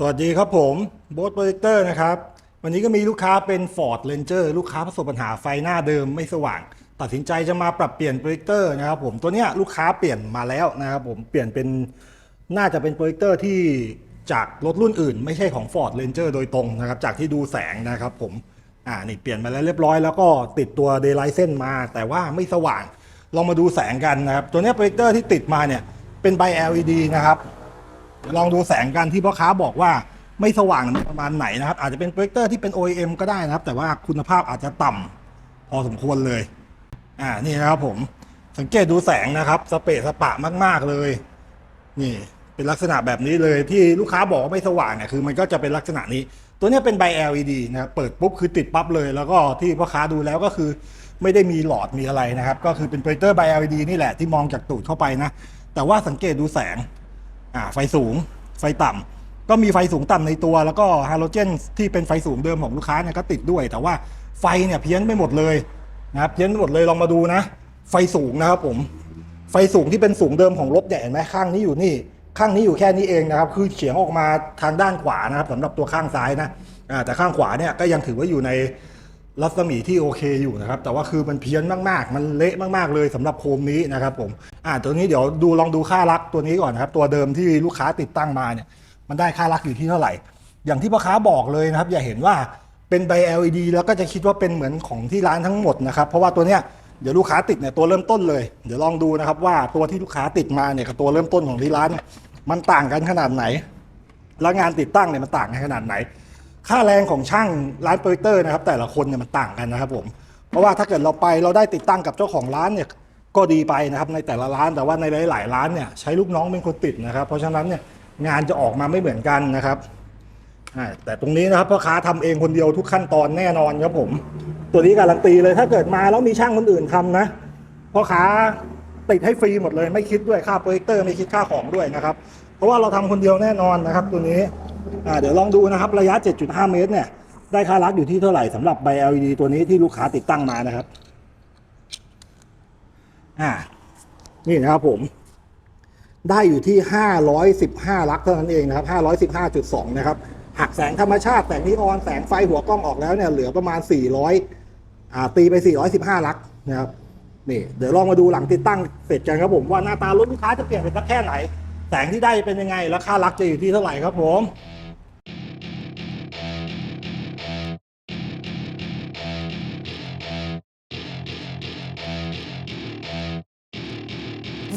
สวัสดีครับผมโบ๊ทโปรเจคเตอร์นะครับ วันนี้ก็มีลูกค้าเป็น Ford Ranger ลูกค้าประสบปัญหาไฟหน้าเดิมไม่สว่าง ตัดสินใจจะมาปรับเปลี่ยนโปรเจคเตอร์นะครับผมตัวเนี้ยลูกค้าเปลี่ยนมาแล้วนะครับผมเปลี่ยนเป็นน่าจะเป็นโปรเจคเตอร์ที่จากรถรุ่นอื่น ไม่ใช่ของ Ford Ranger โดยตรงนะครับจากที่ดูแสงนะครับผมอ่านี่เปลี่ยนมาแล้วเรียบร้อยแล้วก็ติดตัว Daylight เส้นมา แต่ว่าไม่สว่างลองมาดูแสงกันนะครับตัวเนี้ยโปรเจคเตอร์ที่ติดมาเนี่ยเป็นใบ LED นะครับ เดี๋ยวลองดูแสงกันที่พ่อค้าบอกว่าไม่สว่างประมาณไหนนะครับ อาจจะเป็นโปรเจคเตอร์ที่เป็น OEM ก็ได้นะครับ แต่ว่าคุณภาพอาจจะต่ำพอสมควรเลย อ่านี่นะครับผมสังเกตดูแสงนะครับสเปซสปะมาก ๆเลย นี่เป็นลักษณะแบบนี้เลยที่ลูกค้าบอกว่าไม่สว่างเนี่ยคือมันก็จะเป็นลักษณะนี้ ตัวนี้เป็นใบ LED นะครับเปิดปุ๊บคือติดปั๊บเลย แล้วก็ที่พ่อค้าดูแล้วก็คือไม่ได้มีหลอดมีอะไรนะครับ ก็คือเป็นโปรเจคเตอร์ใบ LED นี่แหละที่มองจากตูดเข้าไปนะแต่ว่าสังเกตดูแสง อ่าไฟสูง ไฟต่ำก็มีไฟสูงต่ำในตัว แล้วก็ฮาโลเจนที่เป็นไฟสูงเดิมของลูกค้าเนี่ยก็ติดด้วย แต่ว่าไฟเนี่ยเพี้ยนไปหมดเลยนะครับเพี้ยนไปหมดเลยลองมาดูนะ ไฟสูงนะครับผม ไฟสูงที่เป็นสูงเดิมของรถเนี่ยเห็นไหมข้างนี้อยู่นี่ ข้างนี้อยู่แค่นี้เองนะครับ คือเฉียงออกมาทางด้านขวานะครับสำหรับตัวข้างซ้ายนะแต่ข้างขวาเนี่ยก็ยังถือว่าอยู่ใน รัศมีที่โอเคอยู่นะครับ แต่ว่าคือมันเพี้ยนมากๆ มันเละมากๆเลยสำหรับโคมนี้นะครับผมอ่าตัวนี้เดี๋ยวดูลองดูค่ารักตัวนี้ก่อนนะครับ ตัวเดิมที่ลูกค้าติดตั้งมาเนี่ย มันได้ค่ารักอยู่ที่เท่าไหร่ อย่างที่พ่อค้าบอกเลยนะครับ อย่าเห็นว่าเป็นใบ LED แล้วก็จะคิดว่าเป็นเหมือนของที่ร้านทั้งหมดนะครับ เพราะว่าตัวเนี้ยเดี๋ยวลูกค้าติดเนี่ยตัวเริ่มต้นเลย เดี๋ยวลองดูนะครับว่าตัวที่ลูกค้าติดมาเนี่ยกับตัวเริ่มต้นของที่ร้าน มันต่างกันขนาดไหน แล้วงานติดตั้งเนี่ยมันต่างกันขนาดไหน ค่าแรงของช่างร้านโปรเจคเตอร์นะครับแต่ละคนเนี่ยมันต่างกันนะครับผมเพราะว่าถ้าเกิดเราไปเราได้ติดตั้งกับเจ้าของร้านเนี่ยก็ดีไปนะครับในแต่ละร้านแต่ว่าในหลาย ๆ ร้านเนี่ยใช้ลูกน้องเป็นคนติดนะครับ เพราะฉะนั้นเนี่ยงานจะออกมาไม่เหมือนกันนะครับแต่ตรงนี้นะครับพ่อค้าทำเองคนเดียวทุกขั้นตอนแน่นอนครับผม ตัวนี้การันตีเลยถ้าเกิดมาแล้วมีช่างคนอื่นทำนะพ่อค้าติดให้ฟรีหมดเลยไม่คิดด้วยค่าโปรเจคเตอร์ไม่คิดค่าของด้วยนะครับ เพราะว่าเราทำคนเดียวแน่นอนนะครับ ตัวนี้ อ่าเดี๋ยวลองดูนะครับระยะ 7.5 เมตรเนี่ย ได้ค่ารักอยู่ที่เท่าไหร่สำหรับใบ LED ตัวนี้ที่ลูกค้าติดตั้งมานะครับ อ่า นี่นะครับผม ได้อยู่ที่ 515 ลักเท่านั้นเองนะครับ 515.2 นะครับ หักแสงธรรมชาติแสงนีออนแสงไฟหัวกล้องออกแล้วเนี่ยเหลือประมาณ 400 อ่า ตีไป 415 ลักนะครับนี่เดี๋ยวลองมาดูหลังติดตั้งเสร็จกันครับผมว่าหน้าตารถลูกค้าจะเปลี่ยนไปสักแค่ไหน แสงที่ได้เป็นยังไง แล้วค่ารักจะอยู่ที่เท่าไหร่ครับผม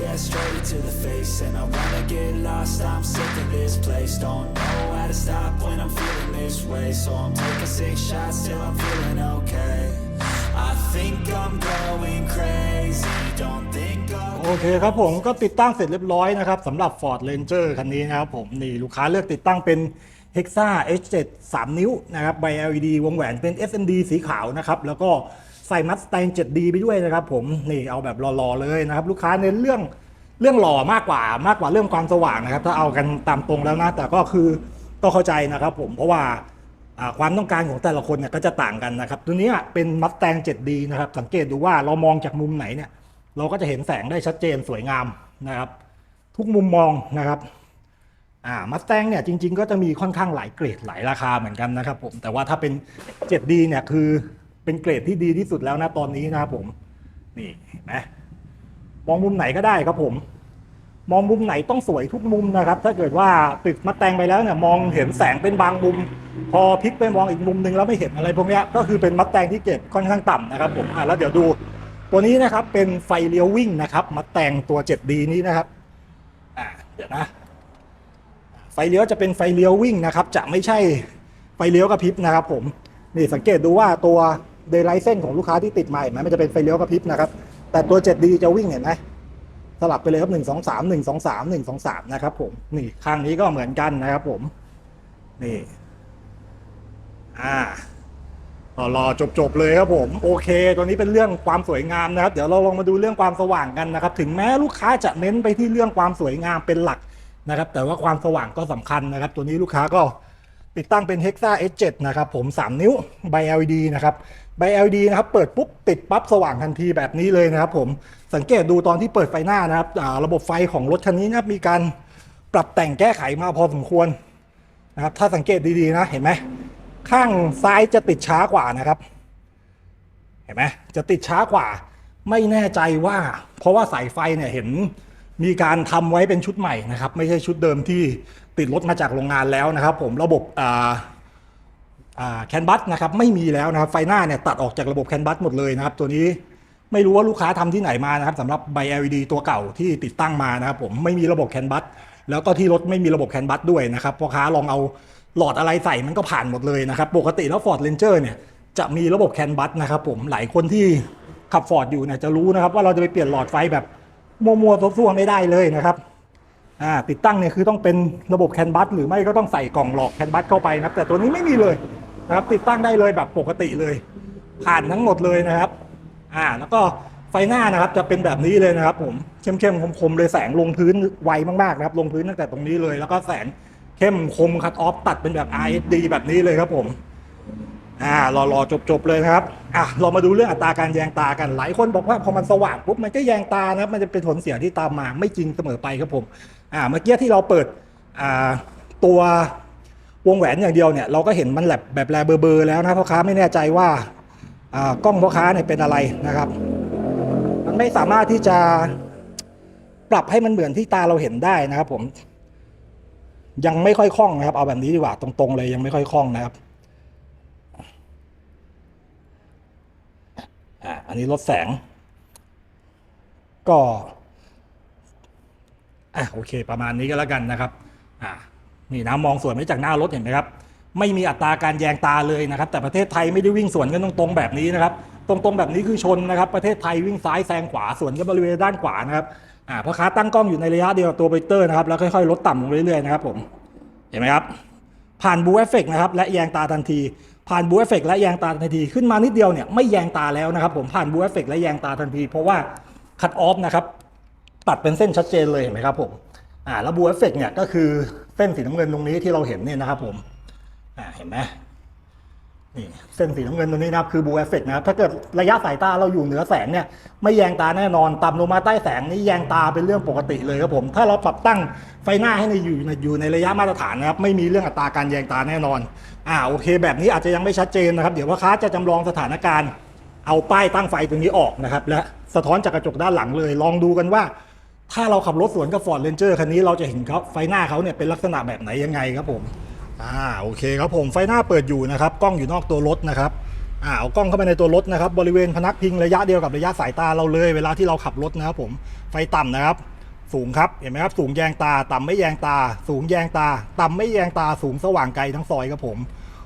yeah, straight to the face And I wanna get lost, I'm sick of this place Don't know how to stop when I'm feeling this way So I'm taking six shots till I'm feeling okay I think I'm going crazy Don't think I'll โอเคครับผมก็ติดตั้งเสร็จเรียบร้อยนะครับสำหรับ Ford Ranger คันนี้นะครับผมนี่ลูกค้าเลือกติดตั้งเป็น Hexa H7 3 นิ้วนะครับใบ LED วงแหวนเป็น SMD สีขาวนะครับแล้วก็ ใส่ Mustang 7D ไปด้วยนะครับผมนี่เอาแบบหล่อๆเลยนะครับ ลูกค้าเน้นเรื่องเรื่องหล่อมากกว่ามากกว่าเรื่องความสว่างนะครับ ถ้าเอากันตามตรงแล้วนะ แต่ก็คือต้องเข้าใจนะครับผมเพราะว่าความต้องการของแต่ละคนเนี่ยก็จะต่างกันนะครับ ตัวนี้เป็นมัสแตง 7D นะครับ สังเกตดูว่าเรามองจากมุมไหนเนี่ย เราก็จะเห็นแสงได้ชัดเจนสวยงามนะครับ ทุกมุมมองนะครับอ่ามัสแตงเนี่ยจริง ๆ ก็จะมีค่อนข้างหลายเกรดหลายราคาเหมือนกันนะครับผมแต่ว่าถ้าเป็น 7D เนี่ยคือ เป็นเกรดที่ดีที่สุดแล้วนะตอนนี้นะครับผมนี่เห็นไหมมองมุมไหนก็ได้ครับผม มองมุมไหนต้องสวยทุกมุมนะครับ ถ้าเกิดว่าติดมาแต่งไปแล้วเนี่ยมองเห็นแสงเป็นบางมุม พอพลิกไปมองอีกมุมหนึ่งแล้วไม่เห็นอะไรพวกนี้ก็คือเป็นมัดแตงที่เก็บค่อนข้างต่ำนะครับผมอะแล้วเดี๋ยวดู ตัวนี้นะครับเป็นไฟเลี้ยววิ่งนะครับมัดแตงตัว 7D นี้นะครับอ่าเดี๋ยวนะไฟเลี้ยวจะเป็นไฟเลี้ยววิ่งนะครับ จะไม่ใช่ไฟเลี้ยวกระพริบนะครับ ผมนี่สังเกตดูว่าตัว เดย์ไลท์เส้นของลูกค้าที่ติดมาเห็นไหมมันจะเป็นไฟเลี้ยวกระพริบนะครับ แต่ตัว 7D จะวิ่งเห็นไหมสลับไปเลยครับหนึ่งสองสามหนึ่งสองสามหนึ่งสองสามนะครับผมนี่ข้างนี้ก็เหมือนกันนะครับผม นี่ อ่าอ๋อรอจบๆเลยครับผม โอเค ตัวนี้เป็นเรื่องความสวยงามนะครับ เดี๋ยวเราลองมาดูเรื่องความสว่างกันนะครับ ถึงแม้ลูกค้าจะเน้นไปที่เรื่องความสวยงามเป็นหลักนะครับ แต่ว่าความสว่างก็สำคัญนะครับ ตัวนี้ลูกค้าก็ติดตั้งเป็น Hexa S7 นะครับผม 3 นิ้วใบ LED นะครับ ใบ LED นะครับเปิดปุ๊บติดปั๊บสว่างทันทีแบบนี้เลยนะครับผมสังเกตดูตอนที่เปิดไฟหน้านะครับระบบไฟของรถคันนี้นะมีการปรับแต่งแก้ไขมาพอสมควรนะครับถ้าสังเกตดีๆนะเห็นไหมข้างซ้ายจะติดช้ากว่านะครับ เห็นไหมจะติดช้ากว่า ไม่แน่ใจว่า เพราะว่าสายไฟเนี่ยเห็นมีการทำไว้เป็นชุดใหม่นะครับ ไม่ใช่ชุดเดิมที่ติดรถมาจากโรงงานแล้วนะครับ ผมระบบอ่า แคนบัสนะครับไม่มีแล้วนะครับไฟหน้าเนี่ยตัดออกจากระบบแคนบัสหมดเลยนะครับ ตัวนี้ไม่รู้ว่าลูกค้าทำที่ไหนมานะครับสำหรับใบ LED ตัวเก่าที่ติดตั้งมานะครับผมไม่มีระบบแคนบัสแล้วก็ที่รถไม่มีระบบแคนบัสด้วยนะครับพ่อค้าลองเอาหลอดอะไรใส่มันก็ผ่านหมดเลยนะครับ ปกติแล้ว Ford Ranger เนี่ยจะมีระบบแคนบัสนะครับผมหลายคนที่ขับฟอร์ดอยู่เนี่ยจะรู้นะครับว่าเราจะไปเปลี่ยนหลอดไฟแบบมัวๆซัวๆไม่ได้เลยนะครับติดตั้งเนี่ยคือต้องเป็นระบบแคนบัสหรือไม่ก็ต้องใส่กล่องหลอกแคนบัสเข้าไปนะครับแต่ตัวนี้ไม่มีเลย นะครับ ติดตั้งได้เลยแบบปกติเลย ผ่านทั้งหมดเลยนะครับอ่าแล้วก็ไฟหน้านะครับจะเป็นแบบนี้เลยนะครับ ผมเข้มๆคมๆเลยแสงลงพื้นไวมากๆนะครับ ลงพื้นตั้งแต่ตรงนี้เลย แล้วก็แสงเข้มคมคัตออฟตัดเป็นแบบ RSD แบบนี้เลยครับผมอ่ารอรอจบจบๆเลยครับอะเรามาดูเรื่องอัตราการแยงตากันหลายคนบอกว่าพอมันสว่างปุ๊บมันก็แยงตานะครับมันจะเป็นผลเสียที่ตามมาไม่จริงเสมอไปครับผมอ่าเมื่อกี้ที่เราเปิดอ่าตัว วงแหวนอย่างเดียวเนี่ยเราก็เห็นมันแบบแบบแลเบอร์เบอแล้วนะพ่อค้าไม่แน่ใจว่ากล้องพ่อค้าเนี่ยเป็นอะไรนะครับ มันไม่สามารถที่จะปรับให้มันเหมือนที่ตาเราเห็นได้นะครับ ผม ยังไม่ค่อยคล่องนะครับ เอาแบบนี้ดีกว่าตรง ๆ เลยยังไม่ค่อยคล่องนะครับอันนี้ลดแสง ก็อะโอเค ประมาณนี้ก็แล้วกันนะครับ อ่า นี่นะมองสวนไม่จากหน้ารถเห็นไหมครับไม่มีอัตราการแยงตาเลยนะครับ แต่ประเทศไทยไม่ได้วิ่งสวนกันตรงๆแบบนี้นะครับ ตรงๆแบบนี้คือชนนะครับ ประเทศไทยวิ่งซ้ายแซงขวาสวนกันบริเวณด้านขวานะครับอ่าพ่อค้าตั้งกล้องอยู่ในระยะเดียวตัวเบรเตอร์นะครับแล้วค่อยๆลดต่ำลงเรื่อยๆนะครับผมเห็นไหมครับผ่านบูเอฟเฟกนะครับและแยงตาทันที ผ่านบูเอฟเฟกและแยงตาทันทีขึ้นมานิดเดียวเนี่ยไม่แยงตาแล้วนะครับ ผมผ่านบูเอฟเฟกและแยงตาทันที เพราะว่าคัตออฟนะครับตัดเป็นเส้นชัดเจนเลยเห็นไหมครับผมอ่าแล้วบูเอฟเฟกเนี่ยก็คือ ส้นสีน้ำเงินตรงนี้ที่เราเห็นเนี่ยนะครับ ผมอ่าเห็นไหมนี่เส้นสีน้ำเงินตรงนี้นะครับคือบูเอฟเฟกนะครับถ้าเกิดระยะสายตาเราอยู่เหนือแสงเนี่ยไม่แยงตาแน่นอนต่ำลงมาใต้แสงนี่แยงตาเป็นเรื่องปกติเลยครับผมถ้าเราปรับตั้งไฟหน้าให้ในอยู่ในอยู่ในระยะมาตรฐานนะครับไม่มีเรื่องอัตราการแยงตาแน่นอนอ่าโอเค แบบนี้อาจจะยังไม่ชัดเจนนะครับ เดี๋ยวพ่อค้าจะจำลองสถานการณ์ เอาป้ายตั้งไฟตรงนี้ออกนะครับ และสะท้อนจากกระจกด้านหลังเลย ลองดูกันว่า ถ้าเราขับรถสวนกับ Ford Ranger คันนี้เราจะเห็นเขาไฟหน้าเขาเนี่ยเป็นลักษณะแบบไหนยังไงครับผมอ่าโอเคครับผมไฟหน้าเปิดอยู่นะครับกล้องอยู่นอกตัวรถนะครับอ่าเอากล้องเข้าไปในตัวรถนะครับ บริเวณพนักพิงระยะเดียวกับระยะสายตาเราเลยเวลาที่เราขับรถนะครับผมไฟต่ำนะครับ สูงครับเห็นไหมครับ สูงแยงตา ต่ำไม่แยงตา สูงแยงตา ต่ำไม่แยงตาสูงสว่างไกลทั้งซอยครับผม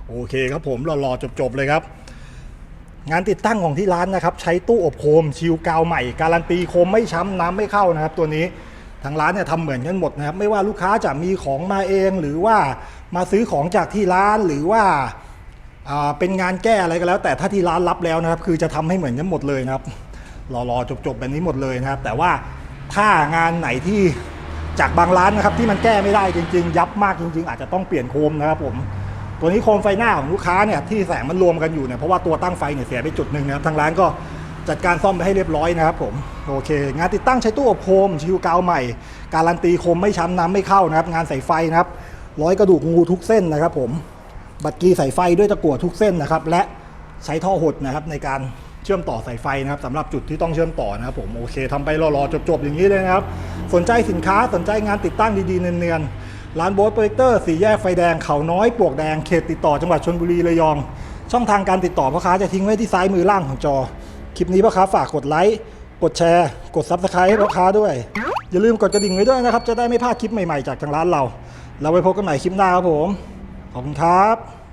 โอเคครับผมรอๆจบๆเลยครับ งานติดตั้งของที่ร้านนะครับ ใช้ตู้อบโคมชิลกาวใหม่ การันตีโคมไม่ช้ำน้ำไม่เข้านะครับ ตัวนี้ทางร้านเนี่ยทำเหมือนกันหมดนะครับ ไม่ว่าลูกค้าจะมีของมาเอง หรือว่ามาซื้อของจากที่ร้านหรือว่าเป็นงานแก้อะไรก็แล้ว แต่ถ้าที่ร้านรับแล้วนะครับ คือจะทำให้เหมือนกันหมดเลยนะครับรอๆจบๆแบบนี้หมดเลยนะครับ แต่ว่าถ้างานไหนที่จากบางร้านนะครับที่มันแก้ไม่ได้จริง ๆ ยับมากจริง ๆ อาจจะต้องเปลี่ยนโคมนะครับผม ตัวนี้โคมไฟหน้าของลูกค้าเนี่ยที่แสงมันรวมกันอยู่เนี่ยเพราะว่าตัวตั้งไฟเนี่ยเสียไปจุดหนึ่งนะครับทางร้านก็จัดการซ่อมไปให้เรียบร้อยนะครับผมโอเค งานติดตั้งใช้ตู้อบโคมชิวกาวใหม่ การันตีโคมไม่ช้ำน้ำไม่เข้านะครับ งานใส่ไฟนะครับร้อยกระดูกงูทุกเส้นนะครับ ผมบัตรกีใส่ไฟด้วยตะกั่วทุกเส้นนะครับ และใช้ท่อหดนะครับในการเชื่อมต่อสายไฟนะครับสำหรับจุดที่ต้องเชื่อมต่อนะครับผมโอเคทำไปรอๆจบๆอย่างนี้เลยนะครับ สนใจสินค้าสนใจงานติดตั้งดีๆเนียนๆ ร้านโบสโปรเจคเตอร์สี่แยกไฟแดงเขาน้อยปลวกแดงเขตติดต่อจังหวัดชลบุรีระยอง ช่องทางการติดต่อพ่อค้าจะทิ้งไว้ที่ซ้ายมือล่างของจอ คลิปนี้พ่อค้าฝากกดไลค์ กดแชร์ กดซับสไครต์ให้พ่อค้าด้วย อย่าลืมกดกระดิ่งไว้ด้วยนะครับ จะได้ไม่พลาดคลิปใหม่ๆจากทางร้านเรา เราไปพบกันใหม่คลิปหน้าครับผม ขอบคุณครับ